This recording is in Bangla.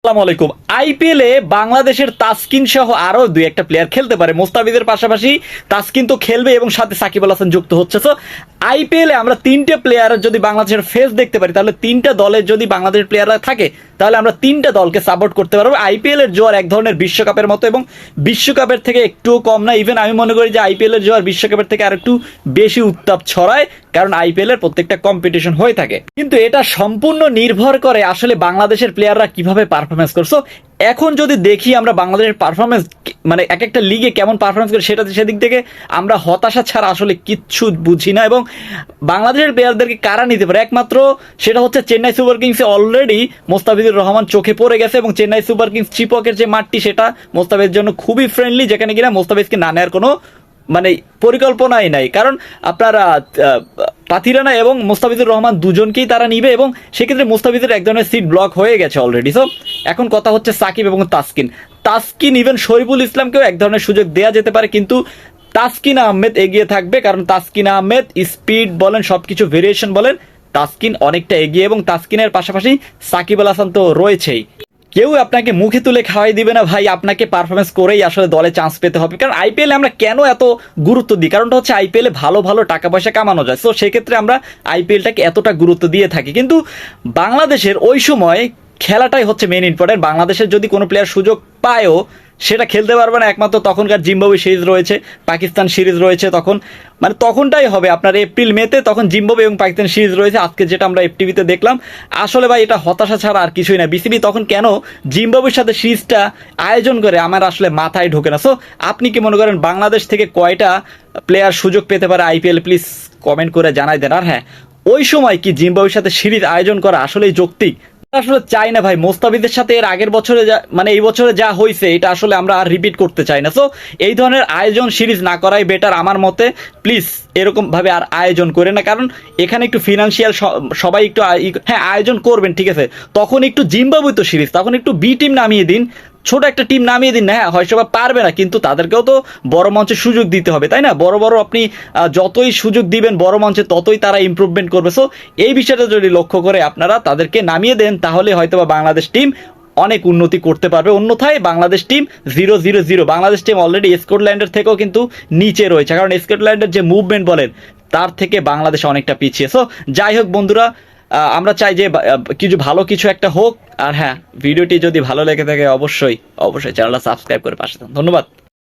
আসসালামু আলাইকুম। আইপিএল এ বাংলাদেশের তাসকিন সহ আরও দুই একটা প্লেয়ার খেলতে পারে। মোস্তাফিজের পাশাপাশি তাসকিন তো খেলবে এবং সাথে সাকিব আল হাসান যুক্ত হচ্ছে। তো আইপিএল আমরা তিনটে প্লেয়ারের যদি বাংলাদেশের ফেস দেখতে পারি, তাহলে তিনটা দলের যদি বাংলাদেশের প্লেয়াররা থাকে, তাহলে আমরা তিনটা দলকে সাপোর্ট করতে পারব। আইপিএল এর জোয়ার এক ধরনের বিশ্বকাপের মতো এবং বিশ্বকাপের থেকে একটুও কম না। ইভেন আমি মনে করি যে আইপিএল এর জোয়ার বিশ্বকাপের থেকে আর একটু বেশি উত্তাপ ছড়ায়, কারণ আইপিএল এর প্রত্যেকটা কম্পিটিশন হয়ে থাকে। কিন্তু এটা সম্পূর্ণ নির্ভর করে আসলে বাংলাদেশের প্লেয়াররা কীভাবে পারফরমেন্স করছ এখন যদি দেখি আমরা বাংলাদেশের পারফরমেন্স মানে এক একটা লিগে কেমন পারফরমেন্স করে, সেটা সেদিক থেকে আমরা হতাশা ছাড়া আসলে কিচ্ছু বুঝি না এবং বাংলাদেশের প্লেয়ারদেরকে কারা নিতে পারে? একমাত্র সেটা হচ্ছে চেন্নাই সুপার কিংসে অলরেডি মোস্তাফিজুর রহমান চোখে পড়ে গেছে এবং চেন্নাই সুপার কিংস চিপকের যে মাঠটি, সেটা মোস্তাফিজের জন্য খুবই ফ্রেন্ডলি যেখানে কিনা মোস্তাফিজকে না নেওয়ার কোনো মানে পরিকল্পনাই নাই। কারণ আপনারা পাথিরানা এবং মোস্তাফিজুর রহমান দুজনকেই তারা নিবে এবং সেক্ষেত্রে মোস্তাফিজের এক ধরনের সিট ব্লক হয়ে গেছে অলরেডি সো এখন কথা হচ্ছে সাকিব এবং তাসকিন। তাসকিন ইভেন শরীফুল ইসলামকেও এক ধরনের সুযোগ দেওয়া যেতে পারে, কিন্তু তাসকিন আহমেদ এগিয়ে থাকবে কারণ তাসকিন আহমেদ স্পিড বলেন, সবকিছু ভেরিয়েশন বলেন, তাসকিন অনেকটা এগিয়ে এবং তাসকিনের পাশাপাশি সাকিব আল হাসান তো রয়েছেই। কেউ আপনাকে মুখে তুলে খাওয়াই দিবে না ভাই, আপনাকে পারফরমেন্স করেই আসলে দলে চান্স পেতে হবে। কারণ আইপিএলে আমরা কেন এত গুরুত্ব দিই? কারণটা হচ্ছে আইপিএলে ভালো ভালো টাকা পয়সা কামানো যায়। সো সেক্ষেত্রে আমরা আইপিএলটাকে এতটা গুরুত্ব দিয়ে থাকি। কিন্তু বাংলাদেশের ওই সময় খেলাটাই হচ্ছে মেন ইম্পর্টেন্ট বাংলাদেশের যদি কোনো প্লেয়ার সুযোগ পায়ও সেটা খেলতে পারবে না, একমাত্র তখনকার জিম্বাবুয়ে সিরিজ রয়েছে, পাকিস্তান সিরিজ রয়েছে তখন। মানে তখনটাই হবে, আপনার এপ্রিল মেতে তখন জিম্বাবুয়ে এবং পাকিস্তান সিরিজ রয়েছে, আজকে যেটা আমরা এফটিভিতে দেখলাম। আসলে ভাই, এটা হতাশা ছাড়া আর কিছুই না। বিসিবি তখন কেন জিম্বাবুয়ের সাথে সিরিজটা আয়োজন করে আমার আসলে মাথায় ঢোকে না। সো আপনি কি মনে করেন বাংলাদেশ থেকে কয়টা প্লেয়ার সুযোগ পেতে পারে আইপিএল প্লিজ কমেন্ট করে জানাই দেন। আর হ্যাঁ ওই সময় কি জিম্বাবুয়ের সাথে সিরিজ আয়োজন করা আসলেই যৌক্তিক? আসলে চাই না ভাই। মোস্তাফিজের সাথে এর আগের বছরে যা মানে এই বছরে যা হয়েছে এটা আসলে আমরা আর রিপিট করতে চাই না। সো এই ধরনের আয়োজন সিরিজ না করাই বেটার আমার মতে। প্লিজ এরকম ভাবে আর আয়োজন করে না। কারণ এখানে একটু ফিনান্সিয়াল সবাই একটু হ্যাঁ আয়োজন করবেন, ঠিক আছে। তখন একটু জিম্বাবুই তো সিরিজ তখন একটু বি টিম নামিয়ে দিন। ছোট একটা টিম নামিয়ে দিন না হ্যাঁ হয়তো বা পারবে না, কিন্তু তাদেরকেও তো বড় মঞ্চে সুযোগ দিতে হবে, তাই না? বড় বড় আপনি যতই সুযোগ দিবেন বড় মঞ্চে, ততই তারা ইমপ্রুভমেন্ট করবে। সো এই বিষয়টা যদি লক্ষ্য করে আপনারা তাদেরকে নামিয়ে দেন, তাহলে হয়তো বা বাংলাদেশ টিম অনেক উন্নতি করতে পারবে। অন্যথায় Bangladesh team zero zero zero Bangladesh team already স্কটল্যান্ডের থেকেও কিন্তু নিচে রয়েছে। কারণ স্কটল্যান্ডের যে মুভমেন্ট বলেন, তার থেকে বাংলাদেশ অনেকটা পিছিয়ে। সো যাই হোক বন্ধুরা আমরা চাই যে কিছু ভালো কিছু একটা হোক। আর হ্যাঁ ভিডিওটি যদি ভালো লেগে থাকে, অবশ্যই অবশ্যই চ্যানেলটা সাবস্ক্রাইব করে পাশে ধন্যবাদ।